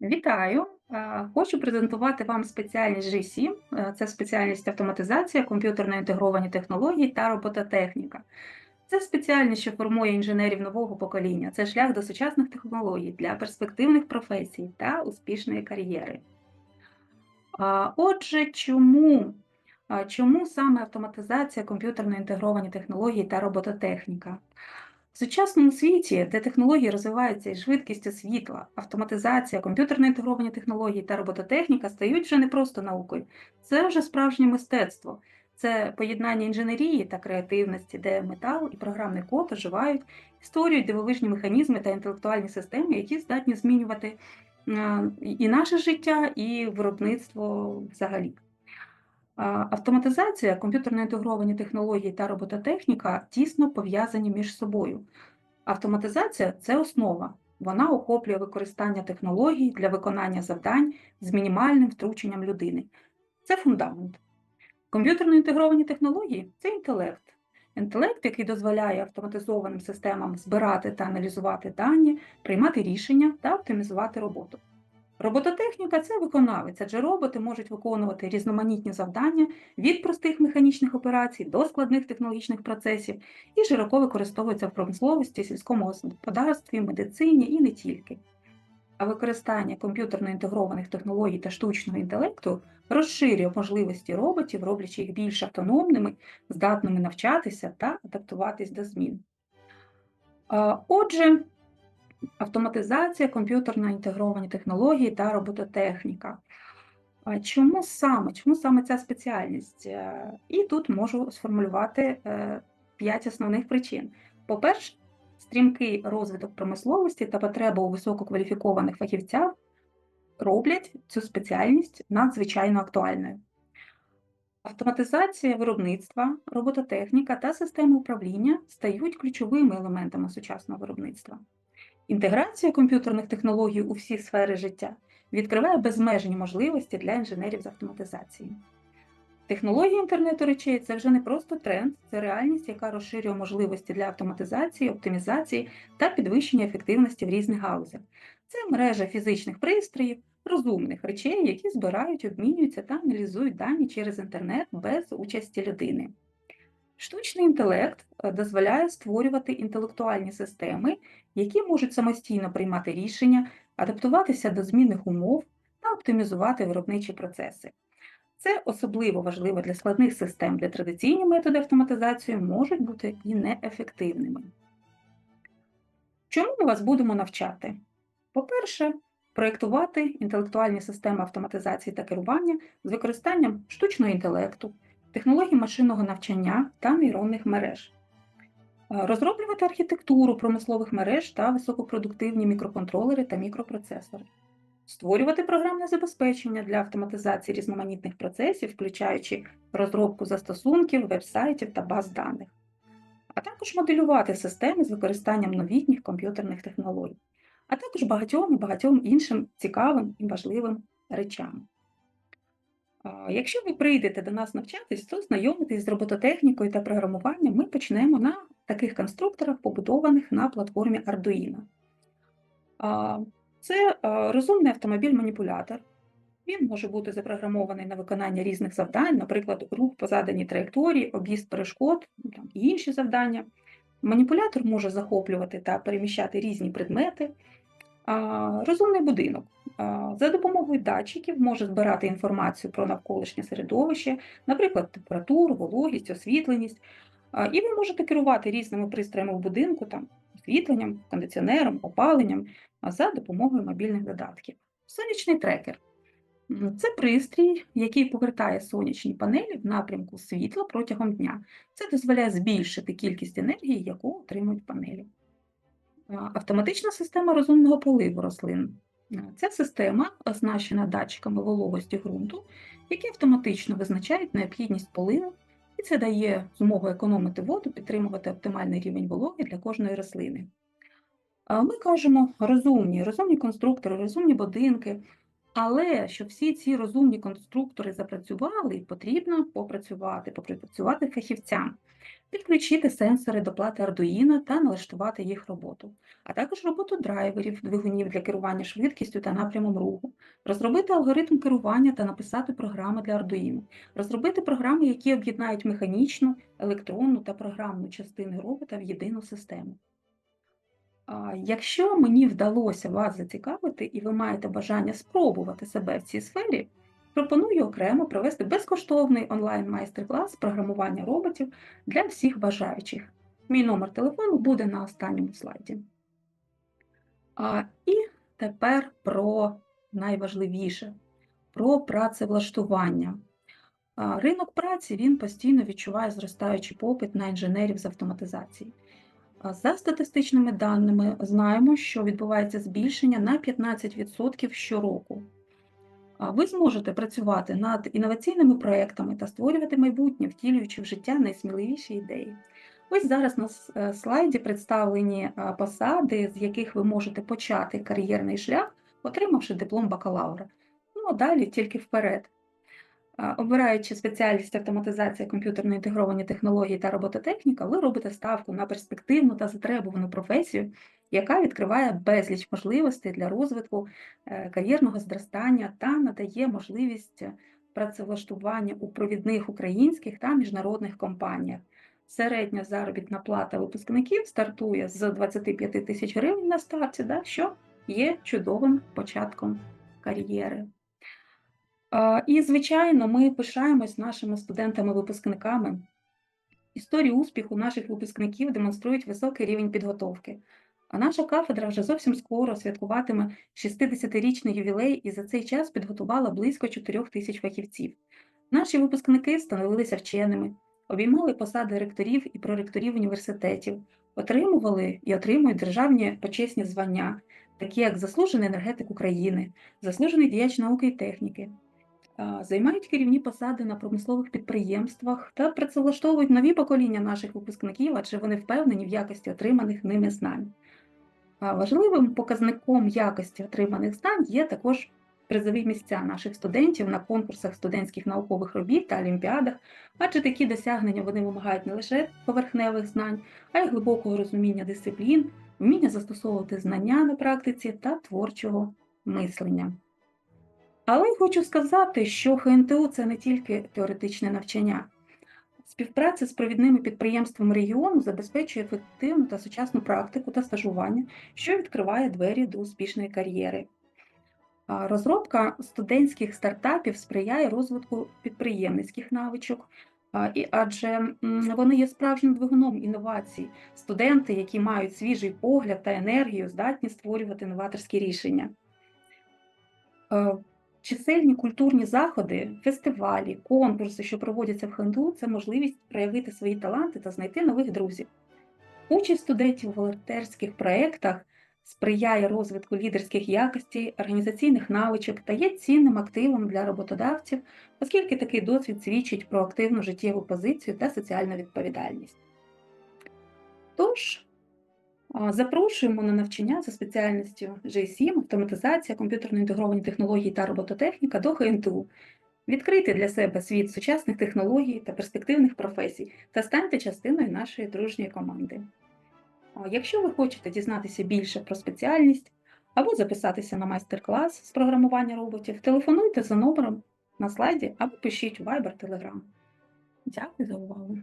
Вітаю! Е, Хочу презентувати вам спеціальність G7. Е, Це спеціальність автоматизація, комп'ютерно інтегровані технології та робототехніка. Це спеціальність, що формує інженерів нового покоління. Це шлях до сучасних технологій для перспективних професій та успішної кар'єри. Отже, чому? Чому саме автоматизація, комп'ютерно інтегровані технології та робототехніка? В сучасному світі, де технології розвиваються із швидкістю світла, автоматизація, комп'ютерно інтегровані технології та робототехніка стають вже не просто наукою, це вже справжнє мистецтво. Це поєднання інженерії та креативності, де метал і програмний код оживають, і створюють дивовижні механізми та інтелектуальні системи, які здатні змінювати е, і наше життя, і виробництво взагалі. Автоматизація, комп'ютерно інтегровані технології та робототехніка тісно пов'язані між собою. Автоматизація це основа. Вона охоплює використання технологій для виконання завдань з мінімальним втрученням людини. Це фундамент. Комп'ютерно інтегровані технології це інтелект. Інтелект, який дозволяє автоматизованим системам збирати та аналізувати дані, приймати рішення та оптимізувати роботу. Робототехніка це виконавець, адже роботи можуть виконувати різноманітні завдання від простих механічних операцій до складних технологічних процесів і широко використовуються в промисловості, сільському господарстві, медицині і не тільки. А використання комп'ютерно інтегрованих технологій та штучного інтелекту розширює можливості роботів, роблячи їх більш автономними, здатними навчатися та адаптуватись до змін. Отже, автоматизація, комп'ютерно інтегровані технології та робототехніка. Чому саме? Чому саме ця спеціальність? Е, І тут можу сформулювати е, п'ять основних причин. По-перше, стрімкий розвиток промисловості та потреба у висококваліфікованих фахівцях роблять цю спеціальність надзвичайно актуальною. Автоматизація виробництва, робототехніка та системи управління стають ключовими елементами сучасного виробництва. Інтеграція комп'ютерних технологій у всі сфери життя відкриває безмежні можливості для інженерів з автоматизації. Технології інтернету речей це вже не просто тренд, це реальність, яка розширює можливості для автоматизації, оптимізації та підвищення ефективності в різних галузях. Це мережа фізичних пристроїв, розумних речей, які збирають, обмінюються та аналізують дані через інтернет без участі людини. Штучний інтелект е, дозволяє створювати інтелектуальні системи, які можуть самостійно приймати рішення, адаптуватися до змінних умов та оптимізувати виробничі процеси. Це особливо важливо для складних систем, де традиційні методи автоматизації можуть бути і неефективними. Чому ми вас будемо навчати? По-перше, проєктувати інтелектуальні системи автоматизації та керування з використанням штучного інтелекту, технологій машинного навчання та нейронних мереж, Е, розроблювати архітектуру промислових мереж та високопродуктивні мікроконтролери та мікропроцесори, створювати програмне забезпечення для автоматизації різноманітних процесів, включаючи розробку застосунків, веб-сайтів та баз даних, а також моделювати системи з використанням новітніх комп'ютерних технологій, а також багатьом і багатьом іншим цікавим і важливим речам. Якщо ви прийдете до нас навчатись, то знайомитись з робототехнікою та програмуванням ми почнемо на таких конструкторах, побудованих на платформі Arduino. Це розумний автомобіль-маніпулятор. Він може бути запрограмований на виконання різних завдань, наприклад, рух по заданій траєкторії, об'їзд перешкод ну, і інші завдання. Маніпулятор може захоплювати та переміщати різні предмети. Розумний будинок. За допомогою датчиків може збирати інформацію про навколишнє середовище, наприклад, температуру, вологість, освітленість. І ви можете керувати різними пристроями в будинку, там, освітленням, кондиціонером, опаленням за допомогою мобільних додатків. Сонячний трекер. Це пристрій, який повертає сонячні панелі в напрямку світла протягом дня. Це дозволяє збільшити кількість енергії, яку отримують панелі. Автоматична система розумного поливу рослин. Ця система оснащена датчиками вологості ґрунту, які автоматично визначають необхідність поливу, і це дає змогу економити воду, підтримувати оптимальний рівень вологи для кожної рослини. Ми кажемо розумні, розумні конструктори, розумні будинки, але щоб всі ці розумні конструктори запрацювали, потрібно попрацювати, попрацювати фахівцям. підключити сенсори до плати Arduino та налаштувати їх роботу, а також роботу драйверів, двигунів для керування швидкістю та напрямом руху, розробити алгоритм керування та написати програми для Arduino, розробити програми, які об'єднають механічну, електронну та програмну частини робота в єдину систему. Якщо мені вдалося вас зацікавити і ви маєте бажання спробувати себе в цій сфері, пропоную окремо провести безкоштовний онлайн-майстер-клас програмування роботів для всіх бажаючих. Мій номер телефону буде на останньому слайді. А, І тепер про найважливіше про працевлаштування. Ринок праці він постійно відчуває зростаючий попит на інженерів з автоматизації. За статистичними даними, знаємо, що відбувається збільшення на 15% щороку. Ви зможете працювати над інноваційними проектами та створювати майбутнє, втілюючи в життя найсміливіші ідеї. Ось зараз на е, слайді представлені посади, з яких ви можете почати кар'єрний шлях, отримавши диплом бакалавра. Ну а далі тільки вперед. Обираючи спеціальність автоматизація, комп'ютерно інтегровані технології та робототехніка, ви робите ставку на перспективну та затребувану професію, яка відкриває безліч можливостей для розвитку е, кар'єрного зростання та надає можливість працевлаштування у провідних українських та міжнародних компаніях. Середня заробітна плата випускників стартує з 25 тисяч гривень на старті, да, що є чудовим початком кар'єри. І, звичайно, ми пишаємось нашими студентами-випускниками. Історії успіху наших випускників демонструють високий рівень підготовки. А наша кафедра вже зовсім скоро святкуватиме 60-річний ювілей і за цей час підготувала близько 4 тисяч фахівців. Наші випускники становилися вченими, обіймали посади ректорів і проректорів університетів, отримували і отримують державні почесні звання, такі як заслужений енергетик України, заслужений діяч науки і техніки, займають керівні посади на промислових підприємствах та працевлаштовують нові покоління наших випускників, адже вони впевнені в якості отриманих ними знань. Важливим показником якості отриманих знань є також призові місця наших студентів на конкурсах студентських наукових робіт та олімпіадах, адже такі досягнення вони вимагають не лише поверхневих знань, а й глибокого розуміння дисциплін, вміння застосовувати знання на практиці та творчого мислення. Але хочу сказати, що ХНТУ це не тільки теоретичне навчання. Співпраця з провідними підприємствами регіону забезпечує ефективну та сучасну практику та стажування, що відкриває двері до успішної кар'єри. Розробка студентських стартапів сприяє розвитку підприємницьких навичок, і адже вони є справжнім двигуном інновацій. Студенти, які мають свіжий погляд та енергію, здатні створювати новаторські рішення. Чисельні культурні заходи, фестивалі, конкурси, що проводяться в ХНДУ, це можливість проявити свої таланти та знайти нових друзів. Участь студентів у волонтерських проєктах сприяє розвитку лідерських якостей, організаційних навичок та є цінним активом для роботодавців, оскільки такий досвід свідчить про активну життєву позицію та соціальну відповідальність. Тож, Запрошуємо на навчання за спеціальністю G7, автоматизація, комп'ютерно інтегровані технології та робототехніка до ХНТУ. Відкрийте для себе світ сучасних технологій та перспективних професій та станьте частиною нашої дружньої команди. Якщо ви хочете дізнатися більше про спеціальність або записатися на майстер-клас з програмування роботів, телефонуйте за номером на слайді або пишіть Viber Telegram. Дякую за увагу!